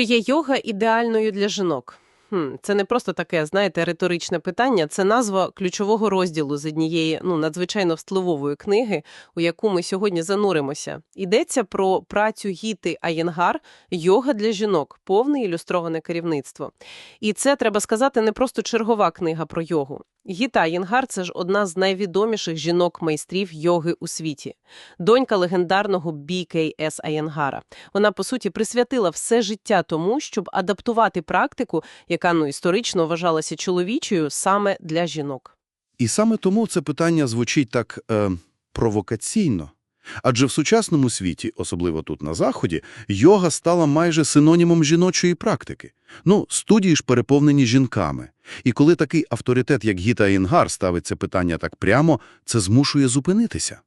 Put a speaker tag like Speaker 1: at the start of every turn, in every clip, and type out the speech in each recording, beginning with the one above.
Speaker 1: Чи є йога ідеальною для жінок? Хм, це не просто таке, знаєте, риторичне питання. Це назва ключового розділу з однієї ну надзвичайно впливової книги, у яку ми сьогодні зануримося. Йдеться про працю Гіти Аєнгар Йога для жінок, повне ілюстроване керівництво. І це треба сказати не просто чергова книга про йогу. Гіта Аєнгар – це ж одна з найвідоміших жінок-майстрів йоги у світі, донька легендарного BKS Аєнгара. Вона по суті присвятила все життя тому, щоб адаптувати практику, яка ну історично вважалася чоловічою саме для жінок.
Speaker 2: І саме тому це питання звучить так е, провокаційно. Адже в сучасному світі, особливо тут на Заході, йога стала майже синонімом жіночої практики. Ну, студії ж переповнені жінками. І коли такий авторитет, як Гіта Інгар, ставить це питання так прямо, це змушує зупинитися.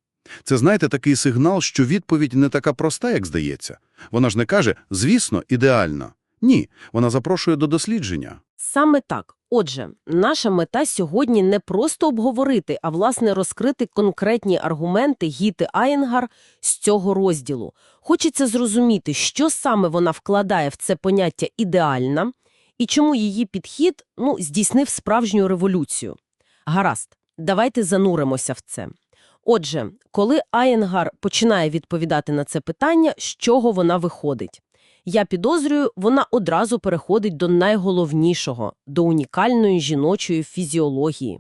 Speaker 2: Це, знаєте, такий сигнал, що відповідь не така проста, як здається. Вона ж не каже «звісно, ідеально». Ні, вона запрошує до дослідження.
Speaker 3: Саме так. Отже, наша мета сьогодні не просто обговорити, а власне розкрити конкретні аргументи Гіти Аєнгар з цього розділу. Хочеться зрозуміти, що саме вона вкладає в це поняття «ідеальна» і чому її підхід ну, здійснив справжню революцію. Гаразд, давайте зануримося в це. Отже, коли Аєнгар починає відповідати на це питання, з чого вона виходить? Я підозрюю, вона одразу переходить до найголовнішого – до унікальної жіночої фізіології.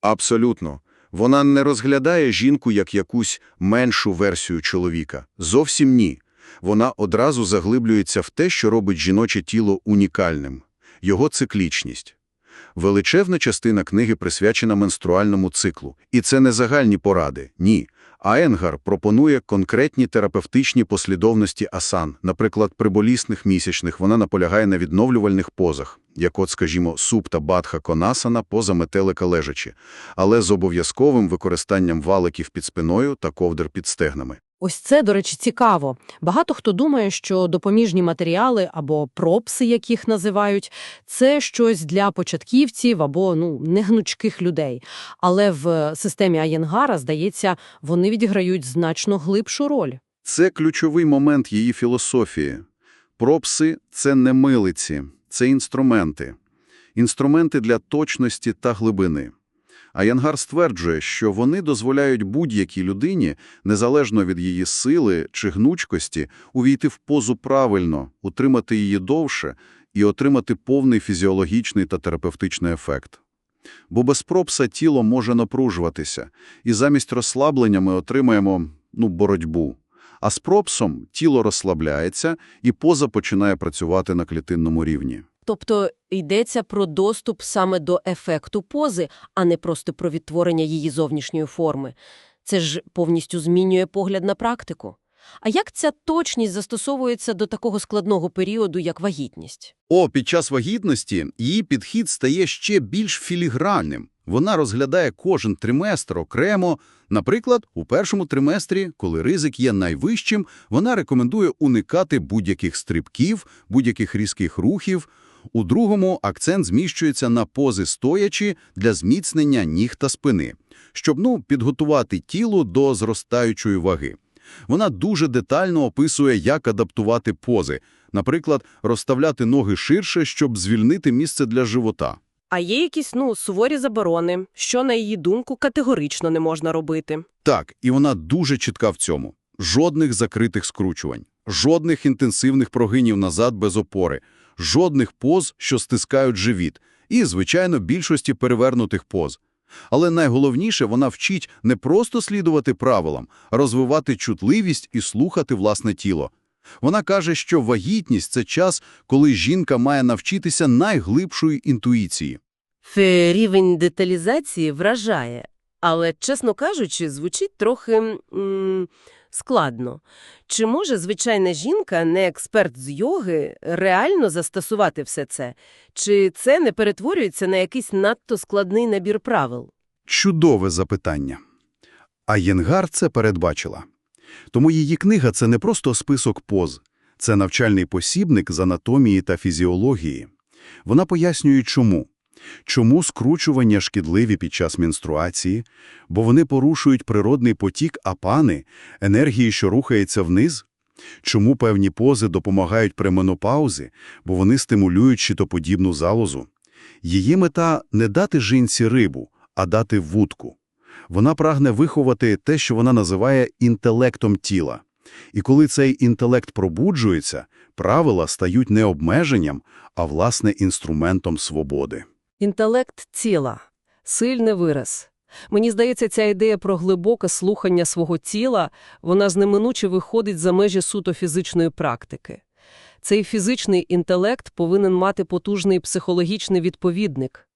Speaker 4: Абсолютно. Вона не розглядає жінку як якусь меншу версію чоловіка. Зовсім ні. Вона одразу заглиблюється в те, що робить жіноче тіло унікальним – його циклічність. Величезна частина книги присвячена менструальному циклу. І це не загальні поради, ні. Аенгар пропонує конкретні терапевтичні послідовності асан. Наприклад, при болісних місячних вона наполягає на відновлювальних позах, як от, скажімо, супта бадха конасана поза метелика лежачі, але з обов'язковим використанням валиків під спиною та ковдр під стегнами.
Speaker 5: Ось це, до речі, цікаво. Багато хто думає, що допоміжні матеріали або пропси, як їх називають, це щось для початківців або ну негнучких людей. Але в системі Аєнгара, здається, вони відіграють значно глибшу роль.
Speaker 4: Це ключовий момент її філософії. Пропси – це не милиці, це інструменти. Інструменти для точності та глибини. А Янгар стверджує, що вони дозволяють будь-якій людині, незалежно від її сили чи гнучкості, увійти в позу правильно, утримати її довше і отримати повний фізіологічний та терапевтичний ефект. Бо без пропса тіло може напружуватися, і замість розслаблення ми отримаємо ну, боротьбу. А з пропсом тіло розслабляється, і поза починає працювати на клітинному рівні.
Speaker 3: Тобто йдеться про доступ саме до ефекту пози, а не просто про відтворення її зовнішньої форми. Це ж повністю змінює погляд на практику. А як ця точність застосовується до такого складного періоду, як вагітність?
Speaker 2: О, під час вагітності її підхід стає ще більш філігранним. Вона розглядає кожен триместр окремо. Наприклад, у першому триместрі, коли ризик є найвищим, вона рекомендує уникати будь-яких стрибків, будь-яких різких рухів. У другому акцент зміщується на пози стоячі для зміцнення ніг та спини, щоб ну, підготувати тіло до зростаючої ваги. Вона дуже детально описує, як адаптувати пози, наприклад, розставляти ноги ширше, щоб звільнити місце для живота.
Speaker 1: А є якісь ну суворі заборони, що на її думку категорично не можна робити.
Speaker 2: Так, і вона дуже чітка в цьому. Жодних закритих скручувань, жодних інтенсивних прогинів назад без опори, жодних поз, що стискають живіт, і, звичайно, більшості перевернутих поз. Але найголовніше, вона вчить не просто слідувати правилам, а розвивати чутливість і слухати власне тіло. Вона каже, що вагітність – це час, коли жінка має навчитися найглибшої інтуїції.
Speaker 1: Фе рівень деталізації вражає, але, чесно кажучи, звучить трохи м складно. Чи може звичайна жінка, не експерт з йоги, реально застосувати все це? Чи це не перетворюється на якийсь надто складний набір правил?
Speaker 2: Чудове запитання. А Єнгар це передбачила. Тому її книга – це не просто список поз, це навчальний посібник з анатомії та фізіології. Вона пояснює, чому. Чому скручування шкідливі під час менструації? Бо вони порушують природний потік апани, енергії, що рухається вниз. Чому певні пози допомагають при менопаузі, бо вони стимулюють щитоподібну залозу? Її мета – не дати жінці рибу, а дати вудку. Вона прагне виховати те, що вона називає інтелектом тіла. І коли цей інтелект пробуджується, правила стають не обмеженням, а, власне, інструментом свободи.
Speaker 6: Інтелект тіла. Сильний вираз. Мені здається, ця ідея про глибоке слухання свого тіла, вона знеминуче виходить за межі суто фізичної практики. Цей фізичний інтелект повинен мати потужний психологічний відповідник.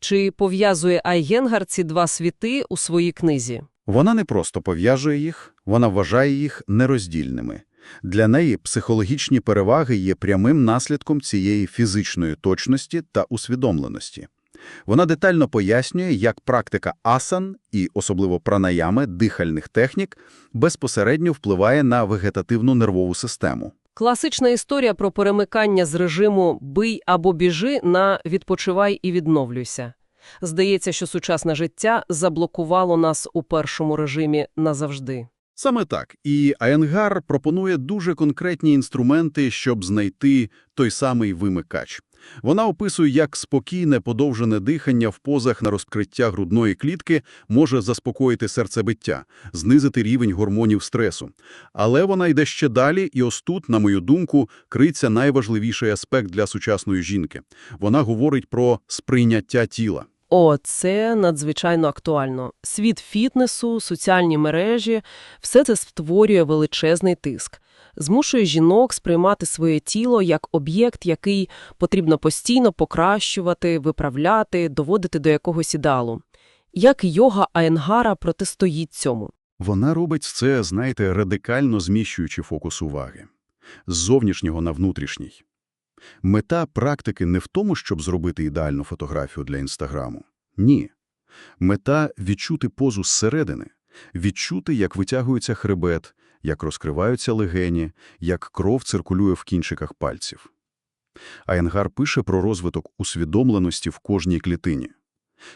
Speaker 6: Чи пов'язує Айгенгар ці два світи у своїй книзі?
Speaker 2: Вона не просто пов'яжує їх, вона вважає їх нероздільними. Для неї психологічні переваги є прямим наслідком цієї фізичної точності та усвідомленості. Вона детально пояснює, як практика асан і особливо пранаями дихальних технік безпосередньо впливає на вегетативну нервову систему.
Speaker 6: Класична історія про перемикання з режиму «бий або біжи» на «відпочивай і відновлюйся». Здається, що сучасне життя заблокувало нас у першому режимі назавжди.
Speaker 2: Саме так. І Айенгар пропонує дуже конкретні інструменти, щоб знайти той самий вимикач. Вона описує, як спокійне подовжене дихання в позах на розкриття грудної клітки може заспокоїти серцебиття, знизити рівень гормонів стресу. Але вона йде ще далі, і ось тут, на мою думку, криться найважливіший аспект для сучасної жінки. Вона говорить про сприйняття тіла.
Speaker 6: О, це надзвичайно актуально. Світ фітнесу, соціальні мережі – все це створює величезний тиск. Змушує жінок сприймати своє тіло як об'єкт, який потрібно постійно покращувати, виправляти, доводити до якогось ідеалу. Як йога Аенгара протистоїть цьому?
Speaker 2: Вона робить це, знаєте, радикально зміщуючи фокус уваги. З зовнішнього на внутрішній. Мета практики не в тому, щоб зробити ідеальну фотографію для Інстаграму. Ні. Мета – відчути позу зсередини, відчути, як витягується хребет, як розкриваються легені, як кров циркулює в кінчиках пальців. Айенгар пише про розвиток усвідомленості в кожній клітині.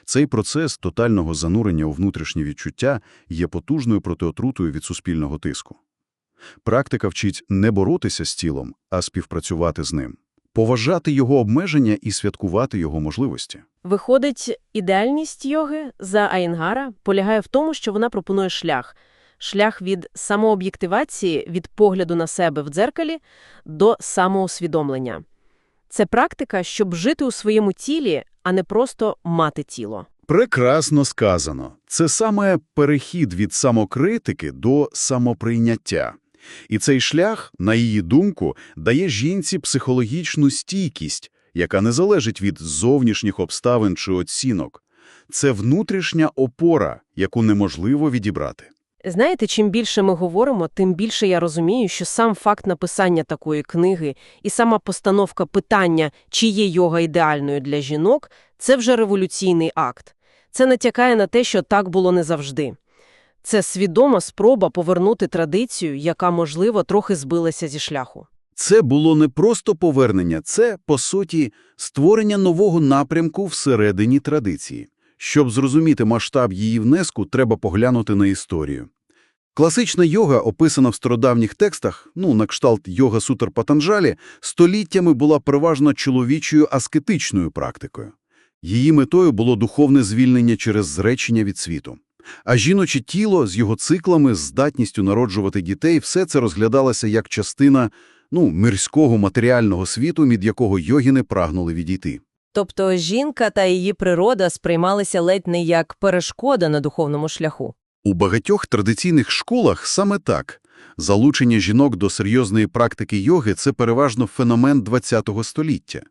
Speaker 2: Цей процес тотального занурення у внутрішні відчуття є потужною протиотрутою від суспільного тиску. Практика вчить не боротися з тілом, а співпрацювати з ним, поважати його обмеження і святкувати його можливості.
Speaker 1: Виходить, ідеальність йоги за Айнгара полягає в тому, що вона пропонує шлях. Шлях від самооб'єктивації, від погляду на себе в дзеркалі до самоусвідомлення. Це практика, щоб жити у своєму тілі, а не просто мати тіло.
Speaker 2: Прекрасно сказано. Це саме перехід від самокритики до самоприйняття. І цей шлях, на її думку, дає жінці психологічну стійкість, яка не залежить від зовнішніх обставин чи оцінок. Це внутрішня опора, яку неможливо відібрати.
Speaker 1: Знаєте, чим більше ми говоримо, тим більше я розумію, що сам факт написання такої книги і сама постановка питання, чи є йога ідеальною для жінок, це вже революційний акт. Це натякає на те, що так було не завжди. Це свідома спроба повернути традицію, яка, можливо, трохи збилася зі шляху.
Speaker 2: Це було не просто повернення, це, по суті, створення нового напрямку всередині традиції. Щоб зрозуміти масштаб її внеску, треба поглянути на історію. Класична йога, описана в стародавніх текстах, ну, на кшталт йога сутр Патанджалі, століттями була переважно чоловічою аскетичною практикою. Її метою було духовне звільнення через зречення від світу. А жіноче тіло з його циклами, з здатністю народжувати дітей, все це розглядалося як частина ну, мирського матеріального світу, від якого йогіни прагнули відійти.
Speaker 7: Тобто жінка та її природа сприймалися ледь не як перешкода на духовному шляху.
Speaker 2: У багатьох традиційних школах саме так. Залучення жінок до серйозної практики йоги – це переважно феномен ХХ століття.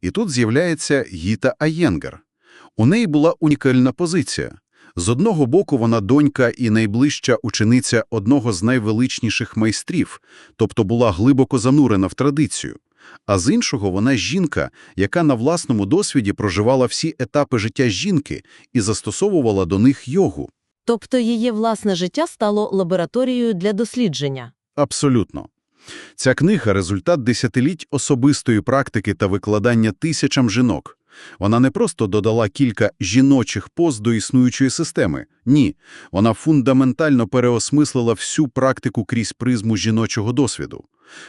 Speaker 2: І тут з'являється Гіта Аєнгар. У неї була унікальна позиція. З одного боку, вона донька і найближча учениця одного з найвеличніших майстрів, тобто була глибоко занурена в традицію. А з іншого, вона жінка, яка на власному досвіді проживала всі етапи життя жінки і застосовувала до них йогу.
Speaker 1: Тобто її власне життя стало лабораторією для дослідження.
Speaker 2: Абсолютно. Ця книга – результат десятиліть особистої практики та викладання тисячам жінок.
Speaker 8: Вона не просто додала кілька жіночих поз до існуючої системи. Ні, вона фундаментально переосмислила всю практику крізь призму жіночого досвіду.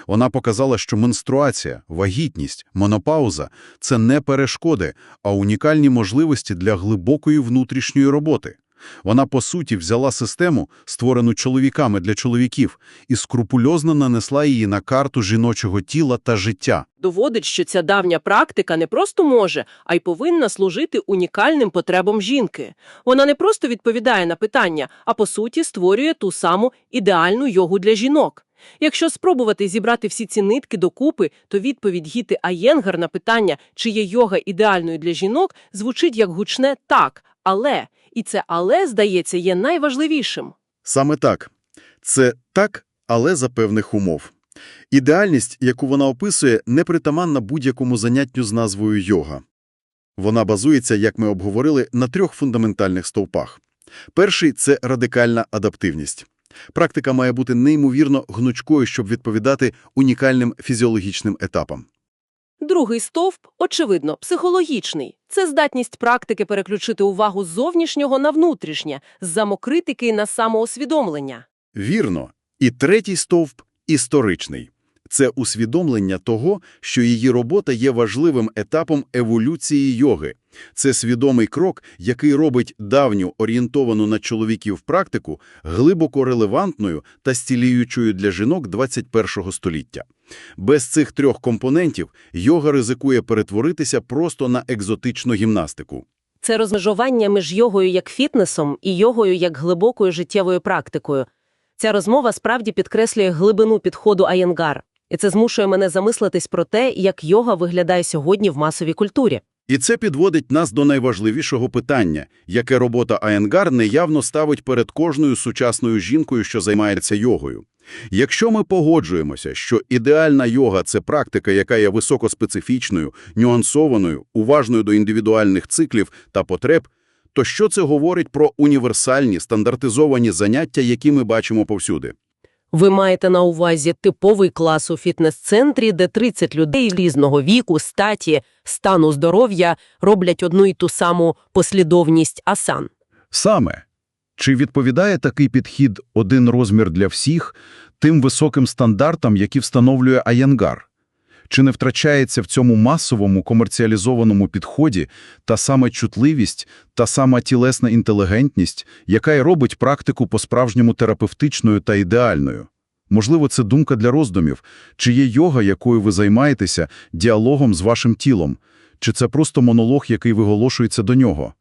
Speaker 8: Вона показала, що менструація, вагітність, монопауза – це не перешкоди, а унікальні можливості для глибокої внутрішньої роботи. Вона, по суті, взяла систему, створену чоловіками для чоловіків, і скрупульозно нанесла її на карту жіночого тіла та життя.
Speaker 9: Доводить, що ця давня практика не просто може, а й повинна служити унікальним потребам жінки. Вона не просто відповідає на питання, а по суті створює ту саму ідеальну йогу для жінок. Якщо спробувати зібрати всі ці нитки докупи, то відповідь Гіти Аєнгар на питання, чи є йога ідеальною для жінок, звучить як гучне «так», «але». І це «але», здається, є найважливішим.
Speaker 2: Саме так. Це так, але за певних умов. Ідеальність, яку вона описує, непритаманна будь-якому заняттю з назвою йога. Вона базується, як ми обговорили, на трьох фундаментальних стовпах. Перший – це радикальна адаптивність. Практика має бути неймовірно гнучкою, щоб відповідати унікальним фізіологічним етапам.
Speaker 9: Другий стовп, очевидно, психологічний. Це здатність практики переключити увагу з зовнішнього на внутрішнє, з самокритики на самоосвідомлення.
Speaker 2: Вірно. І третій стовп – історичний. Це усвідомлення того, що її робота є важливим етапом еволюції йоги. Це свідомий крок, який робить давню, орієнтовану на чоловіків практику, глибоко релевантною та стіліючою для жінок 21 століття. Без цих трьох компонентів йога ризикує перетворитися просто на екзотичну гімнастику.
Speaker 1: Це розмежування між йогою як фітнесом і йогою як глибокою життєвою практикою. Ця розмова справді підкреслює глибину підходу Аєнгар. І це змушує мене замислитись про те, як йога виглядає сьогодні в масовій культурі.
Speaker 2: І це підводить нас до найважливішого питання, яке робота Аєнгар неявно ставить перед кожною сучасною жінкою, що займається йогою. Якщо ми погоджуємося, що ідеальна йога – це практика, яка є високоспецифічною, нюансованою, уважною до індивідуальних циклів та потреб, то що це говорить про універсальні, стандартизовані заняття, які ми бачимо повсюди?
Speaker 1: Ви маєте на увазі типовий клас у фітнес-центрі, де 30 людей різного віку, статі, стану здоров'я роблять одну і ту саму послідовність асан.
Speaker 8: Саме. Чи відповідає такий підхід один розмір для всіх тим високим стандартам, які встановлює Аєнгар? Чи не втрачається в цьому масовому комерціалізованому підході та саме чутливість, та сама тілесна інтелігентність, яка й робить практику по-справжньому терапевтичною та ідеальною? Можливо, це думка для роздумів. Чи є йога, якою ви займаєтеся, діалогом з вашим тілом? Чи це просто монолог, який виголошується до нього?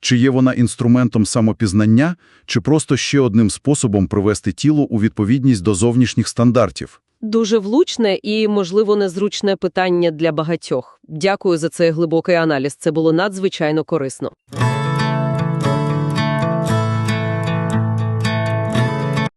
Speaker 8: Чи є вона інструментом самопізнання, чи просто ще одним способом привести тіло у відповідність до зовнішніх стандартів?
Speaker 6: Дуже влучне і, можливо, незручне питання для багатьох. Дякую за цей глибокий аналіз. Це було надзвичайно корисно.